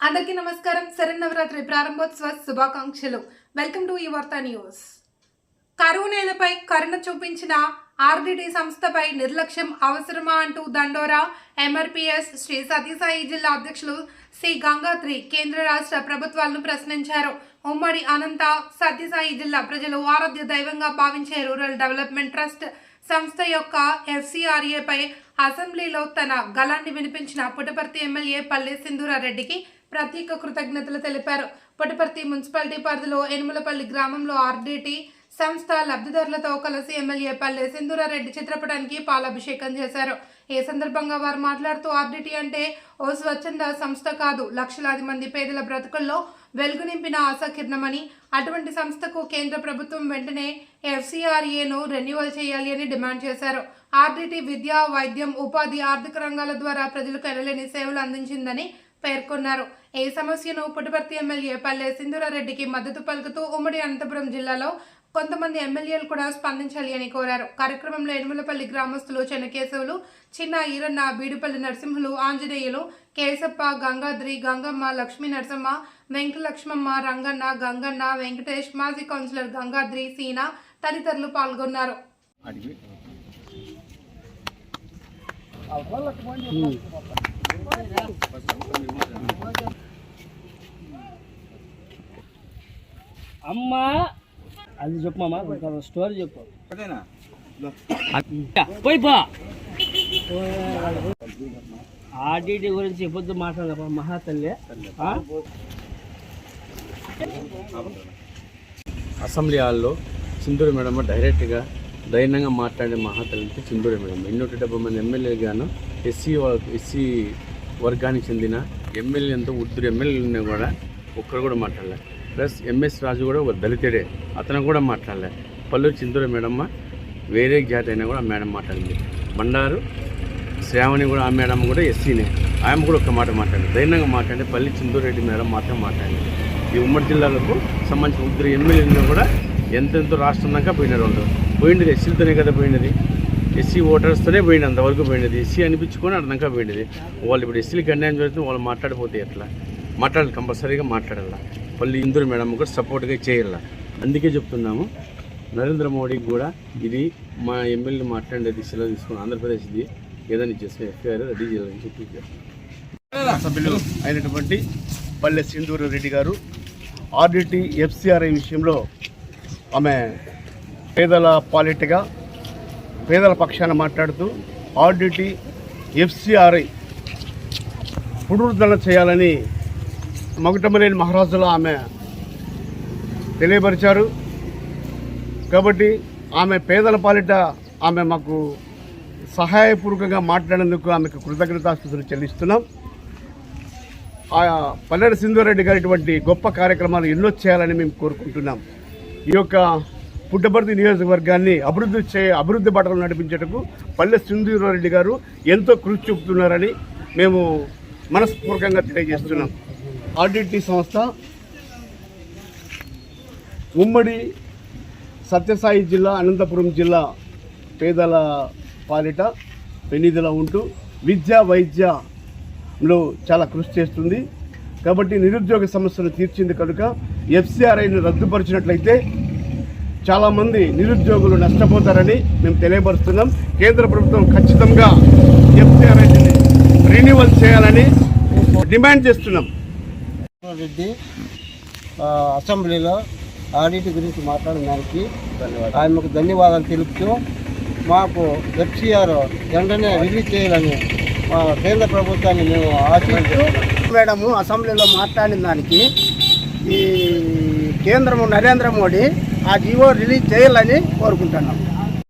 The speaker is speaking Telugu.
అందరికీ నమస్కారం. శరన్నవరాత్రి ప్రారంభోత్సవ శుభాకాంక్షలు. వెల్కమ్ టు ఈ వార్తా న్యూస్ కరువు నేలపై కరుణ చూపించిన ఆర్డిటి సంస్థపై నిర్లక్ష్యం అవసరమా అంటూ దండోరా ఎంఆర్పిఎస్ శ్రీ సతీసాయి జిల్లా అధ్యక్షులు సి గంగాత్రి కేంద్ర రాష్ట్ర ప్రభుత్వాలను ప్రశ్నించారు. ఉమ్మడి అనంత సత్యసాయి జిల్లా ప్రజలు ఆరాధ్య దైవంగా భావించే రూరల్ డెవలప్మెంట్ ట్రస్ట్ సంస్థ యొక్క ఎఫ్సిఆర్ఏపై అసెంబ్లీలో తన గలాన్ని వినిపించిన పుట్టపర్తి ఎమ్మెల్యే పల్లె సింధూరారెడ్డికి ప్రత్యేక కృతజ్ఞతలు తెలిపారు. పుట్టపర్తి మున్సిపాలిటీ పరిధిలో ఎనుమలపల్లి గ్రామంలో ఆర్డీటీ సంస్థ లబ్ధిదారులతో కలిసి ఎమ్మెల్యే పల్లె సింధూరారెడ్డి చిత్రపటానికి పాలాభిషేకం చేశారు. ఈ సందర్భంగా వారు మాట్లాడుతూ ఆర్డీటీ అంటే ఓ స్వచ్ఛంద సంస్థ కాదు. లక్షలాది మంది పేదల బ్రతుకుల్లో వెలుగు నింపిన ఆశాకిరణమని అటువంటి సంస్థకు కేంద్ర ప్రభుత్వం వెంటనే ఎఫ్సిఆర్ఏను రెన్యువల్ చేయాలి అని డిమాండ్ చేశారు. ఆర్డీటీ విద్య వైద్యం ఉపాధి ఆర్థిక రంగాల ద్వారా ప్రజలకు ఎనలేని సేవలు అందించిందని పేర్కొన్నారు. ఈ సమస్యను పుట్టపర్తి ఎమ్మెల్యే పల్లె సింధురారెడ్డికి మద్దతు పలుకుతూ ఉమ్మడి అనంతపురం జిల్లాలో కొంతమంది ఎమ్మెల్యేలు కూడా స్పందించాలి అని కోరారు. కార్యక్రమంలో ఎనుమలపల్లి గ్రామస్తులు చెన్నకేశవులు చిన్న ఈరన్న బీడుపల్లి నరసింహులు ఆంజనేయులు కేశప్ప గంగాద్రి గంగమ్మ లక్ష్మీ నరసమ్మ వెంకటలక్ష్మమ్మ రంగన్న గంగన్న వెంకటేష్ మాజీ కౌన్సిలర్ గంగాద్రి సీనా తదితరులు పాల్గొన్నారు. అడిగి. అమ్మ అది చెప్పమ్మా ఒక స్టోరీ చెప్పు. ఆర్డీటీ గురించి ఎప్పుడు మాట్లాడప్ప మహాతల్లి? అసెంబ్లీ హాల్లో సింధూరి మేడం డైరెక్ట్గా ధైర్యంగా మాట్లాడే మహాతలంటే చిందూరే మేడం. ఎన్నూట డెబ్బై మంది ఎమ్మెల్యే గాను ఎస్సీ ఎస్సీ వర్గానికి చెందిన ఎమ్మెల్యే ఎంతో ఉద్దరు ఎమ్మెల్యేలు ఉన్నా కూడా ఒక్కరు కూడా మాట్లాడలే. ప్లస్ ఎంఎస్ రాజు కూడా ఒక దళితుడే. అతను కూడా మాట్లాడలే. పల్లూరు సింధూరి మేడమ్మ వేరే జాతి అయినా కూడా ఆ మేడం మాట్లాడింది. బండారు శ్రావణి కూడా ఆ మేడం కూడా ఎస్సీనే. ఆమె కూడా ఒక మాట మాట్లాడింది. ధైర్యంగా మాట్లాడి పల్లి చిందూరెడ్డి మేడం మాత్రం మాట్లాడింది. ఈ ఉమ్మడి జిల్లాలకు సంబంధించిన ఉద్దరు ఎమ్మెల్యేలు కూడా ఎంతెంతో రాష్ట్రం దాకా పోయినారు వాళ్ళు. పోయింది ఎస్సీలతోనే కదా పోయినది ఎస్సీ ఓటర్స్తోనే పోయింది అంతవరకు పోయినది ఎస్సీ అనిపించుకొని అర్థంకా పోయినది వాళ్ళు ఇప్పుడు ఎస్సీలకి అన్యాయం జరుగుతుంది వాళ్ళు మాట్లాడిపోతే ఎట్లా? మాట్లాడాలి కంపల్సరీగా మాట్లాడాల? పల్లి ఇందూరు మేడం కూడా సపోర్ట్గా చేయాల? అందుకే చెప్తున్నాము నరేంద్ర మోడీకి కూడా ఇది మా ఎమ్మెల్యే మాట్లాడేది సెలవు తీసుకుని ఆంధ్రప్రదేశ్ది ఏదైనా చేస్తే ఎఫ్ఐఆర్ రెడీ చేయాలని చెప్పి సభ్యులు అయినటువంటి పల్లె సింధూరు రెడ్డి గారు ఆర్డిటీ ఎఫ్సిఆర్ఐ విషయంలో ఆమె పేదల పాలిటిగా పేదల పక్షాన మాట్లాడుతూ ఆర్డిటి ఎఫ్సిఆర్ఐ పునరుద్ధరణ చేయాలని మగుటమలేని మహారాజులో ఆమె తెలియపరిచారు. కాబట్టి ఆమె పేదల పాలిట ఆమె మాకు సహాయపూర్వకంగా మాట్లాడేందుకు ఆమెకు కృతజ్ఞతాస్థుతులు చెల్లిస్తున్నాం. ఆ పల్లెడ సింధురెడ్డి గారి ఇటువంటి గొప్ప కార్యక్రమాలు ఎన్నో చేయాలని మేము కోరుకుంటున్నాం. ఈ యొక్క పుట్టపర్తి నియోజకవర్గాన్ని అభివృద్ధి చే అభివృద్ధి బాటలు నడిపించేటకు పల్లె సింధూరారెడ్డి గారు ఎంతో కృషి చూపుతున్నారని మేము మనస్పూర్వకంగా తెలియజేస్తున్నాం. ఆర్డిటి సంస్థ ఉమ్మడి సత్యసాయి జిల్లా అనంతపురం జిల్లా పేదల పాలిట పెన్నిధిలో ఉంటూ విద్య వైద్యంలో చాలా కృషి చేస్తుంది. కాబట్టి నిరుద్యోగ సమస్యను తీర్చింది కనుక ఎఫ్సిఆర్ఐని రద్దుపరిచినట్లయితే చాలామంది నిరుద్యోగులు నష్టపోతారని మేము తెలియపరుస్తున్నాం. కేంద్ర ప్రభుత్వం ఖచ్చితంగా ఎఫ్సిఆర్ఐని రెన్యువల్ చేయాలని డిమాండ్ చేస్తున్నాం. రెడ్డి అసెంబ్లీలో ఆడిట్ గురించి మాట్లాడిన దానికి ఆయనకు ధన్యవాదాలు తెలుపుతూ మాకు ఎఫ్సిఆర్ వెంటనే రిలీజ్ చేయాలని మా కేంద్ర ప్రభుత్వాన్ని మేము ఆశిస్తూ మేడము అసెంబ్లీలో మాట్లాడిన దానికి ఈ కేంద్రము నరేంద్ర మోడీ ఆ జీవో రిలీజ్ చేయాలని కోరుకుంటున్నాం.